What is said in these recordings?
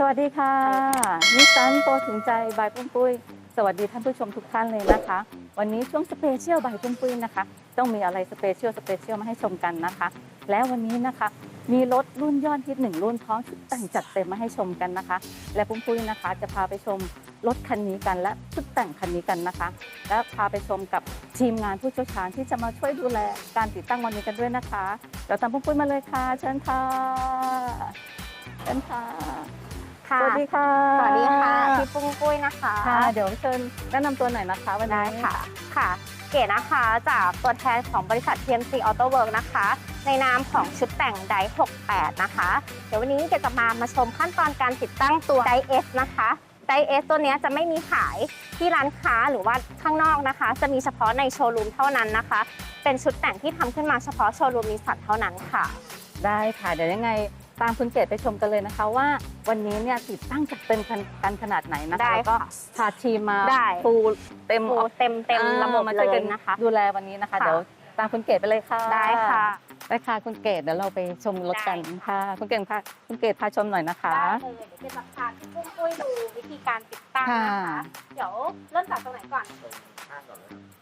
สวัสดีค่ะนิสันโปรถึงใจบายปุ้มปุ้ย สวัสดีท่านผู้ชมทุกท่านเลยนะคะ วันนี้ช่วงสเปเชียลบายปุ้มปุ้ยนะคะ ต้องมีอะไรสเปเชียลสเปเชียลมาให้ชมกันนะคะ และวันนี้นะคะ มีรถรุ่นยอดฮิตหนึ่งรุ่นพร้อมชุดแต่งจัดเต็มมาให้ชมกันนะคะ และปุ้มปุ้ยนะคะ จะพาไปชมรถคันนี้กันและชุดแต่งคันนี้กันนะคะ และพาไปชมกับทีมงานผู้เชี่ยวชาญที่จะมาช่วยดูแลการติดตั้งวันนี้กันด้วยนะคะเดี๋ยวตามปุ้มปุ้ยมาเลยค่ะ เชิญค่ะเชิญค่ะ ค่ะสวัสดีค่ะ สวัสดีค่ะพี่ปุ้งปุ้ยนะคะค่ะเดี๋ยวเชิญแนะนำตัวหน่อยนะคะวันได้นี้ค่ะ ค่ะ เก๋นะคะจากตัวแทนของบริษัท TMC Auto Work นะคะ ในนามของชุดแต่งได68 นะคะ เดี๋ยววันนี้เก๋จะมามาชมขั้นตอนการติดตั้งตัวไดเอสนะคะไดเอสตัวเนี้ยจะไม่มีขายที่ร้านค้าหรือว่าข้างนอกนะคะ จะมีเฉพาะในโชว์รูมเท่านั้นนะคะ เป็นชุดแต่งที่ทำขึ้นมาเฉพาะโชว์รูมนิสสันเท่านั้นค่ะ ได้ค่ะ เดี๋ยวยังไง ตามคุณเกดไปชมกันเลยนะคะว่า วันนี้เนี่ยติดตั้งจัดเต็มกันกันขนาดไหนนะคะได้แล้วก็ค่ะพาทีมมาได้ ฟูลเต็มโอ้เต็มเต็มอ่าระบบมาเลช่วยกันะคะ ดูแลวันนี้นะคะ ค่ะ เดี๋ยวตามคุณเกดไปเลยค่ะได้ค่ะ ได้ค่ะคุณเกดเดี๋ยวเราไปชมรถกันได้ ค่ะคุณเกดพาคุณเกดพาชมหน่อยนะคะ ได้เลยเดี๋ยวเก๋จะพาพี่ปุ้งปุ้ยดูวิธีการติดตั้งนะคะค่ะเดี๋ยวเริ่มจากตรงไหนก่อนเ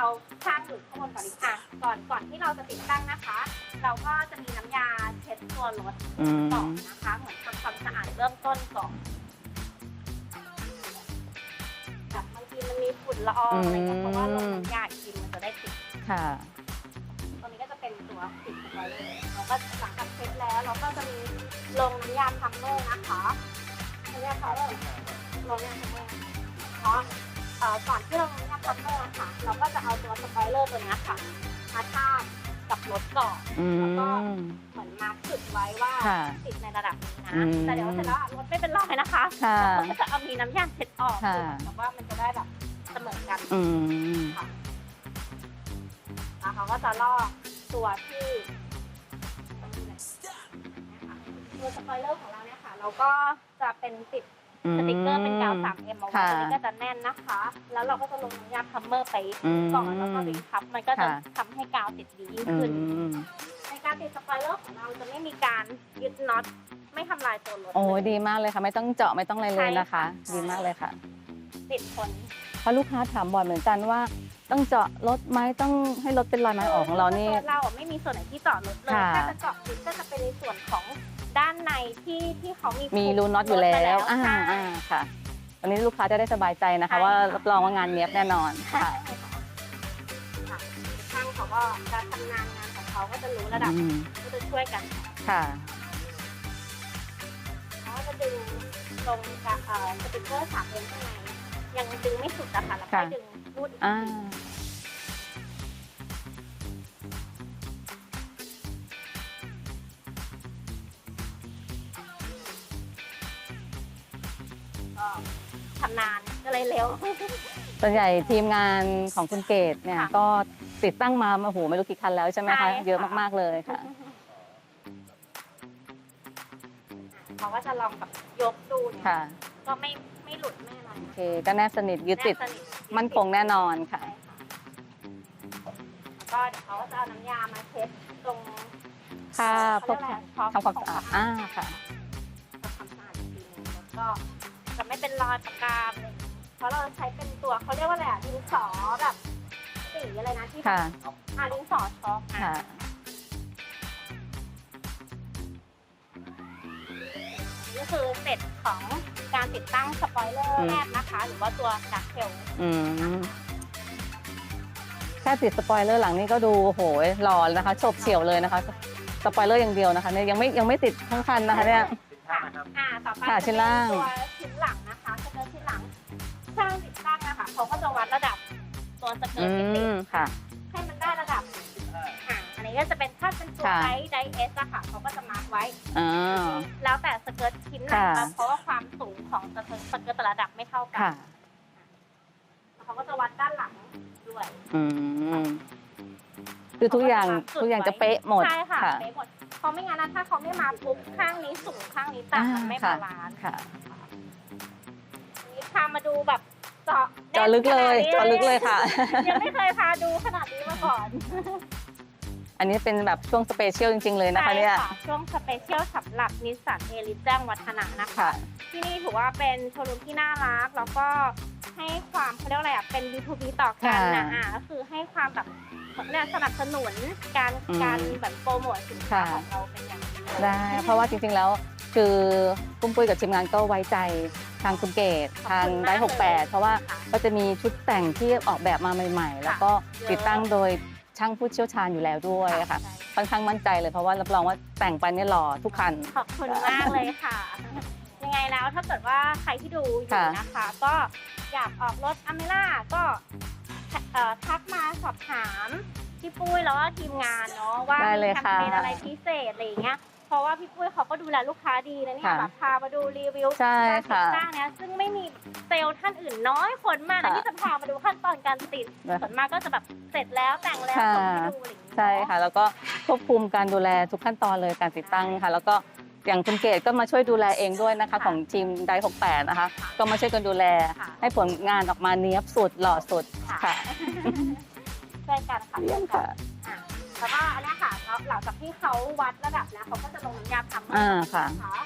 อาข้างหรือข้างบนก่อนดีอะก่อนก่อนที่เราจะติดตั้งนะคะ เราก็จะมีน้ำยาเช็ดตัวรถอืมก่อนนะคะเหมือนทำความสะอาดเริ่มต้นก่อนแบบบางทีมันมีฝุ่นละอองอะไรเงี้ยเพราะว่าลงน้ำยาอีกทีมันจะได้ติดค่ะตรงนี้ก็จะเป็นตัวติดไว้เลยเราก็หลังจากเช็ดแล้ว เราก็จะมีลงน้ำยาพัมเมอร์นะคะน้ำยาพัมเมอร์ลงน้ำยาพัมเมอร์เพราะเอ่อ ก่อนที่เราลงน้ำยาพัมเมอร์ค่ะ เราก็จะเอาตัวสปอยเลอร์ตัวเนี้ยค่ะมาทาบกับรถก่อนอืแล้วก็ม เหมือนมาร์คจุดไว้ว่าค่ะติดในระดับนี้นะ อืม แต่เดี๋ยวเสร็จแล้วอะรถไม่เป็นรอยนะคะค่ะ เราก็จะเอามีน้ำยาเช็ดออกค่ะแต่ว่ามันจะได้แบบเสมอกันอืม แล้วเขาก็จะลอกตัวที่ตัวสปอยเลอร์ของเราเนี่ยค่ะ เราก็จะเป็นติด สติกเกอร์เป็นกาว 3M เอาไว้ค่ะตัวนี้ก็จะแน่นนะคะ แล้วเราก็จะลงน้ำยาพัมเมอร์ไปอืมก่อนแล้วก็รีทับมันก็จะค่ะทำให้กาวติดดียิ่งอืขึ้นมในการติดสปอยเลอร์ของเราจะไม่มีการยึดน็อตไม่ทำลายตัวรถโอ้เลยดีมากเลยค่ะ ไม่ต้องเจาะไม่ต้องอะไรเลยนะคะใช่ค่ะดีมากเลยค่ะ ติดคนเพราะลูกค้าถามบ่อยเหมือนกันว่าต้องเจาะรถไหมต้องให้รถเป็นรอยไม้ออกของเรานี่เราอะไม่มีส่วนไหนที่เจาะรถเลยค่ะถ้าจะเจาะรถก็จะเป็นในส่วนของ ด้านในที่ที่เขามีมีรูน็อตอยู่แล้รถวมาอ่าใช่อ่าค่ะวันนี้ลูกค้าจะได้สบายใจนะคะใช่ว่าค่ะรับรองว่างานเนี้ยบแน่นอนใช่ค่ะค่ะช่างเขาก็การทำงานงานของเขาก็จะรู้ระดับอืมก็จะช่วยกันค่ะเขาก็จะดึงตรงกับเอ่อสติกเกอร์สามเอ็มข้างในยังดึงไม่สุดอะค่ะแล้วค่อยค่ะดึงรูดอีกอ่าที ก็เลยเร็วส่วนใหญ่ทีมงานของคุณเกดเนี่ยค่ะก็ติดตั้งมาโอ้โหไม่รู้กี่คันแล้วใช่ไหมใช่คะ ค่ะ เยอะมากๆเลยค่ะ เขาก็จะลองแบบยกดูเนี่ยค่ะก็ไม่ไม่หลุดไม่อะไรโอนะเคก็แนบสนิทยึดติดแนบสนิทมั่นคงแน่นอนค่ะ ใช่ค่ะแล้วก็เดี๋ยวเขาก็จะเอาน้ำยามาเช็ดตรงค่ะพเขาวเรีกยกอะไรช็อปทำความสะอาดอ่าค่ะ ทำความสะอาดอีกทีนึงแล้วก็จะไม่เป็นรอยปากกาเลย เพราะเราใช้เป็นตัวเขาเรียกว่าอะไรอะดินสอแบบสีอะไรนะที่ค่ะอ่าดินสอช็อกอะค่ะ นี่คือเสร็จของการติดตั้งสปอยเลอร์อืมแรกนะคะ หรือว่าตัวดักเทลอืมแค่ติดสปอยเลอร์หลังนี้ก็ดูโอ้โหหล่อนะคะโฉบเฉี่ยวเลยนะคะ สปอยเลอร์อย่างเดียวนะคะเนี่ยยังไม่ยังไม่ติดทั้งคันนะคะเนี่ย ค่ะอ่าต่อไปค่ะจะชิ้นเป็นล่าง ตัว ตัวสเกิอืร์ตที่ติดมค่ะให้มันได้ระดับอ่าอันนี้ก็จะเป็นถ้าเป็นตัวค่ะไดไดเอสอะค่ะเขาก็จะมาร์กไว้อ่าแล้วแต่สเกิร์ตชิ้นไหนค่ะเพราะว่าความสูงของสเกิร์ตสเกิร์ตแต่ละระดับไม่เท่ากัค่ะ แล้วเขาก็จะวัดด้านหลังด้วยอืมคือทุกอย่างทุกอย่างจะเป๊ะหมด ใช่ค่ะค่ะเป๊ะหมดเพราะไม่งั้นนะถ้าเขาไม่มาปุ๊บข้างนี้สูงข้างนี้ต่ำมันไม่อ่าบาลานซ์ค่ะอันนี้พามาดูแบบ เจาะเจาะลึกเลยแน่นขนาดนี้เจาะลึกเลยค่ะ ยังไม่เคยพาดูขนาดนี้มาก่อน อันนี้เป็นแบบช่วงสเปเชียลจริง ๆ เลยนะคะเนี่ยใช่ค่ะช่วงสเปเชียลสำหรับนิสสันเอลิแจ้งวัฒนะนะคะค่ะที่นี่ถือว่าเป็นโชว์รูมที่น่ารัก แล้วก็ให้ความเขาเรียกว่าอะไรอะเป็น B2B ต่อกันนะค่ะอ่าก็คือให้ความแบบเนี่ยสนับสนุนการอืมการแบบโปรโมทสินค้าค่ะของเราเป็นอย่างดีเลยได้ เพราะว่าจริงๆแล้ว คือปุ้มปุ้ยกับทีมงานก็ไว้ใจทางคุณเกตทางได้68เพราะว่าค่ะก็จะมีชุดแต่งที่ออกแบบมาใหม่ ๆ แล้วก็เยอะติดตั้งโดยช่างผู้เชี่ยวชาญอยู่แล้วด้วยค่ะค่อนข้างมั่นใจเลยเพราะว่ารับรองว่าแต่งไปเนี่ยหล่อทุกคัน ขอบคุณมากเลยค่ะ ยังไงแล้วถ้าเกิดว่าใครที่ดูอยู่ค่ะนะคะ ก็อยากออกรถอเมล่าก็เอ่อทักมาสอบถามพี่ปุ้ยแล้วก็ทีมงานเนาะว่าได้เลยมีแคมค่ะเปญอะไรพิเศษอะไรอย่างเงี้ย เพราะว่าพี่ปุ้ยเขาก็ดูแลลูกค้าดีนะเนี่ยค่ะแบบพามาดูรีวิวใช่การติดค่ะตั้งเนี่ยซึ่งไม่มีเซลล์ท่านอื่นน้อยคนมากนะค่ะที่จะพามาดูขั้นตอนการติดนะคะส่วนมากก็จะแบบเสร็จแล้วแต่งแล้วค่ะส่งให้ดูอะไรอย่างเงี้ยใช่ค่ะ แล้วก็ควบคุมการดูแลทุกขั้นตอนเลยการติดตั้งค่ะ แล้วก็อย่างคุณเกดก็มาช่วยดูแลเองด้วยนะคะค่ะของทีมได68 นะคะ ก็มาช่วยกันดูแล ค่ะให้ผลงานออกมาเนี้ยบสุดหล่อสุดค่ะช่วยกันค่ะเยี่ยมค่ะ อะแล้วก็อันเนี้ยค่ะ แล้วหลังจากที่เขาวัดระดับแล้วเขาก็จะลงน้ำยาทำอ่าค่ะนะคะ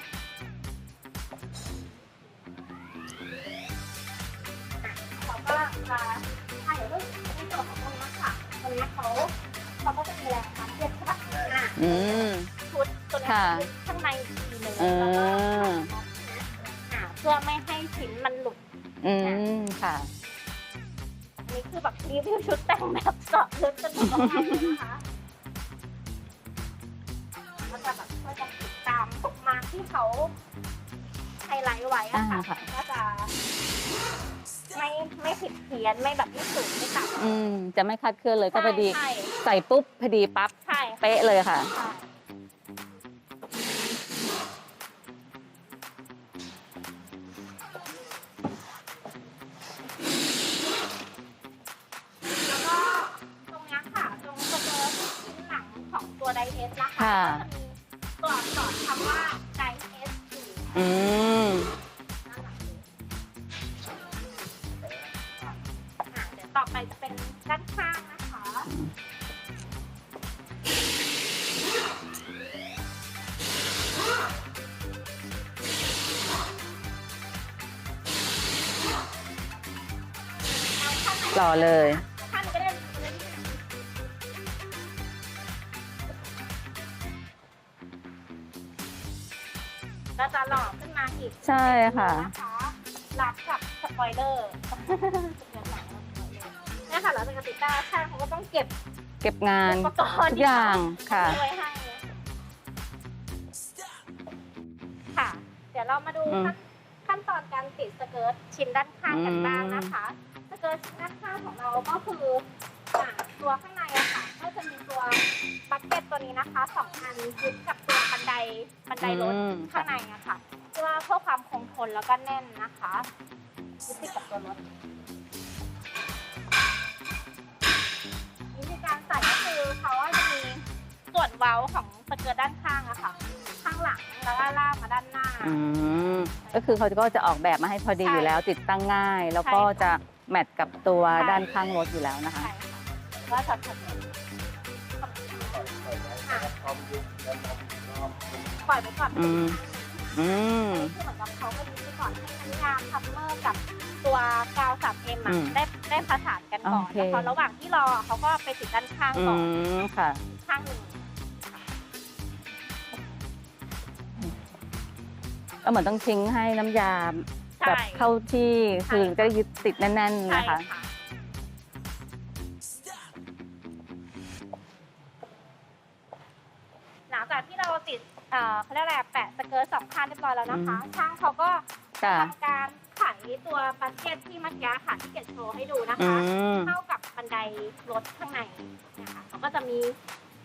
เขาก็จะอะเดี๋ยวเรื่องในส่วนของตรงนี้ค่ะตรงนี้เขาเขาก็จะมีแรงทำเย็นใช่ปะอะอืม ชุดตัวเนี้ยค่ะคือข้างในอีกทีหนึ่งอืแล้วก็มอะเพื่อไม่ให้ชิ้นมันหลุด อืม ค่ะ อันนี้คือแบบรีวิวชุดแต่งแบบเจาะลึกจนถึงข้างในเลยนะคะ ที่เขาไฮไลท์ไว้อะค่ะอ่าค่ะก็จะไม่ไม่ผิดเพี้ยนไม่แบบไม่สูงไม่ต่ำอืมจะไม่คลาดเคลื่อนเลยก็พอดี ใช่ใส่ปุ๊บพอดีปั๊บใช่ใช่เป๊ะเลยค่ะ ใช่ ต่อไปจะเป็นด้านข้างนะคะ หล่อเลยท่านก็ได้ก็จะหล่อขึ้นมาอีกใช่ค่ะนะคะรับกับสปอยเลอร์เนี่ย ค่ะหลังจากการติดตั้งช่างเขาก็ต้องเก็บเก็บงานอุปกรณ์ทุกอย่างค่ะที่ไว้ให้ค่ะ เดี๋ยวเรามาดูอืมขั้นขั้นตอนการติดสเกิร์ตชิ้นด้านข้างกันบ้างนะคะสเกิร์ตชิ้นด้านข้างของเราก็คืออ่าตัวข้างในอะค่ะก็จะมีตัวบัคเก็ตตัวนี้นะคะสองอันยึดกับตัวบันไดบันไดรถอืมข้างในอะค่ะเพื่อเพื่อความคงทนแล้วก็แน่นนะคะยึดติดกับตัวรถ เว้าของสเกิร์ตด้านข้างอะค่ะ ข้างหลังแล้วก็ลากมาด้านหน้า อืมก็คือเขาก็จะออกแบบมาให้พอดีใช่อยู่แล้ว ติดตั้งง่าย แล้วก็ใช่ค่ะจะแมทกับตัวใช่ด้านข้างรถอยู่แล้วนะคะใช่ค่ะว่าจะทำอะปล่อยไปก่อนอืมอืมคือเหมือนกับเขาก็ยึดไปก่อนให้น้ำยาทัมเมอร์กับตัวกาว 3M อือะมได้ได้ประสานกันก่อนโอเค แล้วพอระหว่างที่รอเขาก็ไปติดด้านข้างอืก่อนมค่ะ ข้างหนึ่ง ก็เหมือนต้องทิ้งให้น้ำยาใช่แบบเข้าที่คือจะยึดติดแน่น ๆ ใช่นะคะ ค่ะ หลังจากที่เราติดเอ่อเขาเรียกอะไรแปะสเกิร์ตสองข้างเรียบร้อยแล้วนะคะ ช่างเขาก็ค่ะ ทำการไขตัวบัสเก็ตที่เมื่อกี้ค่ะที่เกดโชว์ให้ดูนะอืคะ ม เข้ากับบันไดรถข้างในนะคะเขาก็จะมี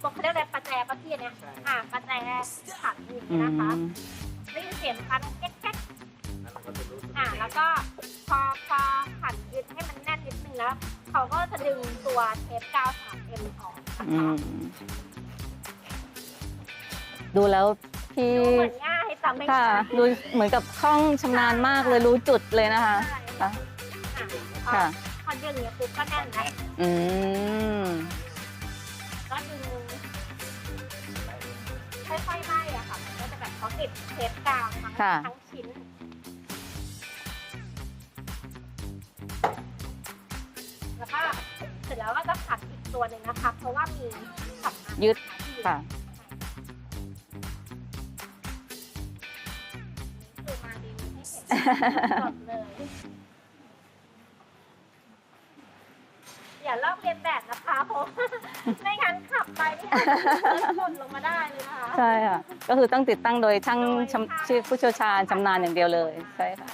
ตัวเขาเรียกอะไรประแจประเภทเนี้ยอ่าประแจขันอย่างอืนี้นะคะม ได้ยินเสียงคันแก๊กแก๊กอ่าแล้วก็พอพอขันยึดให้มันแน่นนิดนึงแล้ว เขาก็จะดึงตัวเทปกาว 3M ออกนะอืคะมดูแล้วพี่ดูเหมือนง่ายแต่ไม่ค่ะง่ายดูเหมือนกับคล่องชำนาญมากเลยรู้จุดเลยนะคะใช่ค่ะอะ ค่ะพอดึงเนี่ยปุ๊บก็แน่นแล้วอืม ก็ดึงค่อยๆไล่อะ เขาติดเทปกาวทั้งค่ะ ทั้งชิ้น แล้วก็เสร็จแล้วก็จะขัดอีกตัวหนึ่งนะคะ เพราะว่ามีขัดมายึดที่ค่ะ คือมาดีให้เห็นหมดเลย อย่าลอกเลียนแบบนะคะเพราะว่า ไม่งั้นขับไปนี่อาจจะหล่นลงมาได้เลยนะคะ ใช่ค่ะ ก็คือต้องติดตั้งโดยช่างโดยชำชื่อผู้เชี่ยวชาญชำนาญอย่างเดียวเลย ใช่ค่ะ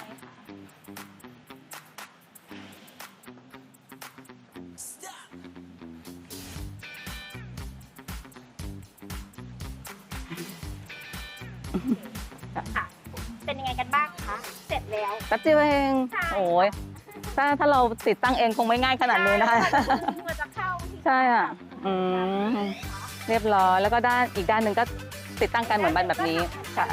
ค่ะ เป็นยังไงกันบ้างคะ เสร็จแล้ว แป๊บเดียวเองใช่ โอ้ยถ้าถ้าเราติดตั้งเองคงไม่ง่ายขนาดนี้นะคะกว่าจะเข้าที่ใช่อะ อืมเรียบร้อยแล้วก็ด้านอีกด้านหนึ่งก็ติดตั้งกันเหมือนบันแบบนี้ค่ะ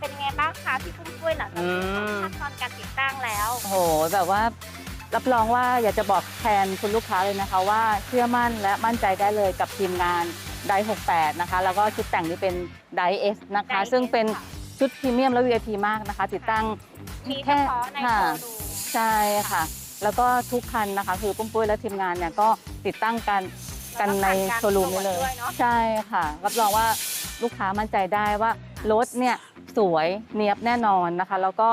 เป็นยังไงบ้างคะพี่ปุ้มปุ้ยหลังจากที่อืมขั้นตอนการติดตั้งแล้วโอ้โหแบบว่ารับรองว่าอยากจะบอกแทนคุณลูกค้าเลยนะคะ ว่าเชื่อมั่นและมั่นใจได้เลยกับทีมงานได68 นะคะ แล้วก็ชุดแต่งนี้เป็นไดเอสนะคะ Dye S ซึ่งเป็นค่ะชุดพรีเมียมและ VIP มากนะคะ ติดตั้งมีเฉแค่พาะในค่ะโชว์รูมใช่ค่ะ แล้วก็ทุกคันนะคะ คือปุ้มปุ้ยและทีมงานเนี่ยก็ติดตั้งกันกันในโชว์รูมนี้เลยแวก็ผ่านการตรวจด้วยเนอะใช่ค่ะ รับรองว่าลูกค้ามั่นใจได้ว่า รถเนี่ยสวยเนียบแน่นอนนะคะ แล้วก็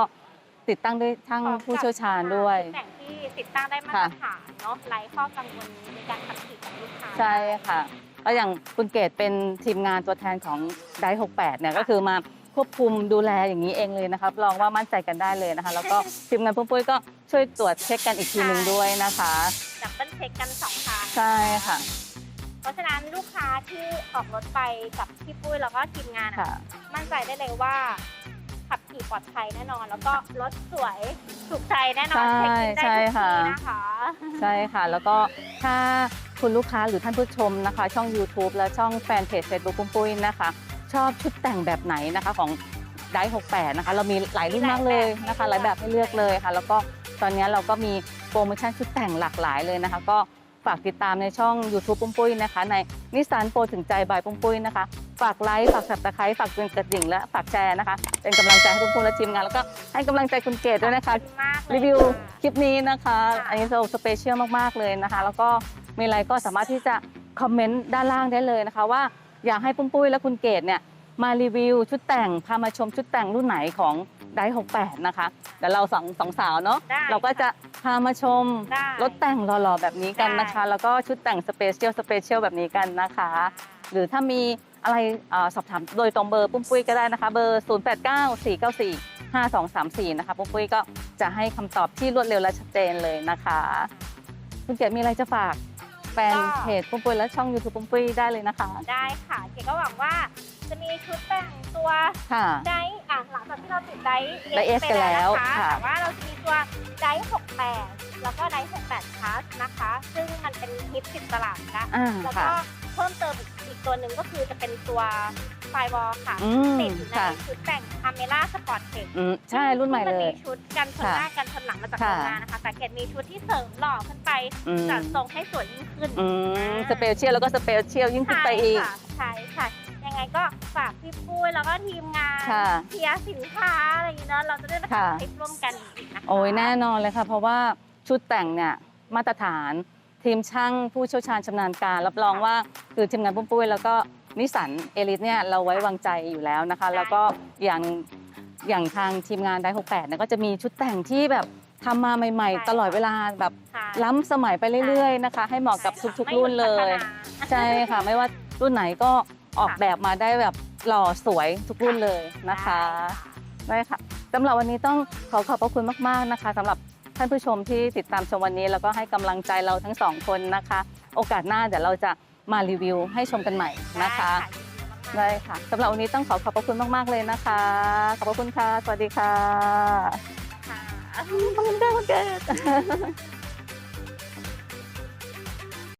ติดตั้งด้วยช่างผู้เชี่ยวชาญด้วยแต่งที่ติดตั้งได้มาตรฐานเนาะไร้ข้อกังวลในการขับขี่ของลูกค้าใช่ค่ะก็อย่างคุณเกดเป็นทีมงานตัวแทนของได68เนี่ยก็คือมาควบคุมดูแลอย่างนี้เองเลยนะครับรองว่ามั่นใจกันได้เลยนะคะ แล้วก็ทีมงานปุ้มปุ้ยก็ช่วยตรวจเช็คกันอีกทีหนึ่งด้วยนะคะดับเบิลเช็คกันสองทางใช่ค่ะ เพราะฉะนั้นลูกค้าที่ออกรถไปกับพี่ปุ้ยแล้วก็ทีมงานอะค่ะ มั่นใจได้เลยว่า ขับขี่ปลอดภัยแน่นอน แล้วก็รถสวยถูกใจแน่นอนใช่เช็คอินได้ทุกใช่ค่ะ ที่นะคะ ใช่ค่ะ แล้วก็ถ้าคุณลูกค้าหรือท่านผู้ชมนะคะ ช่อง YouTube และช่องแฟนเพจ Facebook ปุ้มปุ้ยนะคะ ชอบชุดแต่งแบบไหนนะคะของได68 นะคะ เรามีหลายรุ่นมากเลยนะคะหลายแบบให้เลือกเลยค่ะ แล้วก็ตอนนี้เราก็มีโปรโมชั่นชุดแต่งหลากหลายเลยนะคะ ก็ ฝากติดตามในช่อง YouTube ปุ้มปุ้ยนะคะ ในนิสสันโปรถึงใจบายปุ้มปุ้ยนะคะ ฝากไลค์ฝากสับตะไคร้ฝากเป็นกระดิ่งและฝากแชร์นะคะ เป็นกำลังใจให้ปุ้มปุ้ยและทีมงาน แล้วก็ให้กำลังใจคุณเกดด้วยนะคะขอบณมากเลยรีวิวค่ะคลิปนี้นะคะค่ะอันนี้เราสเปเชียลมากๆเลยนะคะ แล้วก็มีอะไรก็สามารถที่จะคอมเมนต์ด้านล่างได้เลยนะคะ ว่าอยากให้ปุ้มปุ้ยและคุณเกดเนี่ยมารีวิวชุดแต่งพามาชมชุดแต่งรุ่นไหนของ ได68 นะคะเดี๋ยวเราสองสองสาวเนาะได้เราก็จะพามาชมได้รถแต่งหล่อๆแบบนี้กันนะคะได้แล้วก็ชุดแต่งสเปเชียลสเปเชียลแบบนี้กันนะคะ หรือถ้ามีอะไรเอ่อสอบถามโดยตรงเบอร์ปุ้มปุ้ยก็ได้นะคะ เบอร์ 0894945234 นะคะปุ้มปุ้ยก็จะให้คำตอบที่รวดเร็วและชัดเจนเลยนะคะ คุณเกียรติมีอะไรจะฝากแฟนเพจปุ้มปุ้ยและช่อง YouTube ปุ้มปุ้ยได้เลยนะคะ ได้ค่ะ เก๋ก็หวังว่าจะมีชุดแต่งตัวค่ะ ไดร์อะหลังจากที่เราติดไดร์ไดร์ S กันแล้วนะคะค่ะแต่ว่าเราจะมีตัวไดร์68 แล้วก็ไดร์68 plus นะคะ ซึ่งมันเป็นฮิตติดตลาดแล้วอ่าแล้วค่ะก็เพิ่มเติมอีก ตัวหนึ่งก็คือจะเป็นตัวไฟวอลค่ะอืมติดอยู่ในค่ะ ชุดแต่งอเมล่าสปอร์ตเทคอืมใช่รุ่นใหม่เลยมีชุดกันชนหน้ากันชนหลังมาจากโรค่ะ งงานนะคะแต่เกดมีชุดที่เสริมหล่อขึ้นไปอืมจัดทรงให้สวยยิ่งขึ้นอืมสเปเชียลแล้วก็สเปเชียลยิ่งขึ้นไปอีก ใช่ค่ะใช่ค่ะยังไงก็ฝากพี่ปุ้ยแล้วก็ทีมงานค่ะ เชียร์สินค้าอะไรอย่างนี้เนาะเราจะได้มาค่ะ ทำคลิปร่วมกันอีกนะคะ โอ้ยแน่นอนเลยค่ะ เพราะว่าชุดแต่งเนี่ยมาตรฐาน ทีมช่างผู้เชี่ยวชาญชำนาญการ รับรองว่าคือทีมงานปุ้มปุ้ยแล้วก็นิสสันเอลิทเนี่ยเราไว้วางใจอยู่แล้วนะคะ แล้วก็อย่างอย่างทางทีมงานได้68เนี่ยก็จะมีชุดแต่งที่แบบทำมาใหม่ ๆ ตลอดเวลาแบบค่ะล้ำสมัยไปเรื่อยๆนะคะ ให้เหมาะกับทุกๆ รุ่นเลยไม่หดพัฒนาใช่ค่ะ ไม่ว่ารุ่นไหนก็ออกแบบมาได้แบบหล่อสวยทุกรุ่นเลยนะคะได้ค่ะสำหรับวันนี้ต้องขอขอบพระคุณมากๆนะคะสำหรับ ท่านผู้ชมที่ติดตามชมวันนี้แล้วก็ให้กำลังใจเราทั้งสองคนนะคะ โอกาสหน้าเดี๋ยวเราจะมารีวิวให้ชมกันใหม่นะคะได้ค่ะสำหรับวันนี้ต้องขอขอบพระคุณมาก ๆ เลยนะคะ ขอบพระคุณค่ะ สวัสดีค่ะค่ะขอบคุณค่ะวันเกิด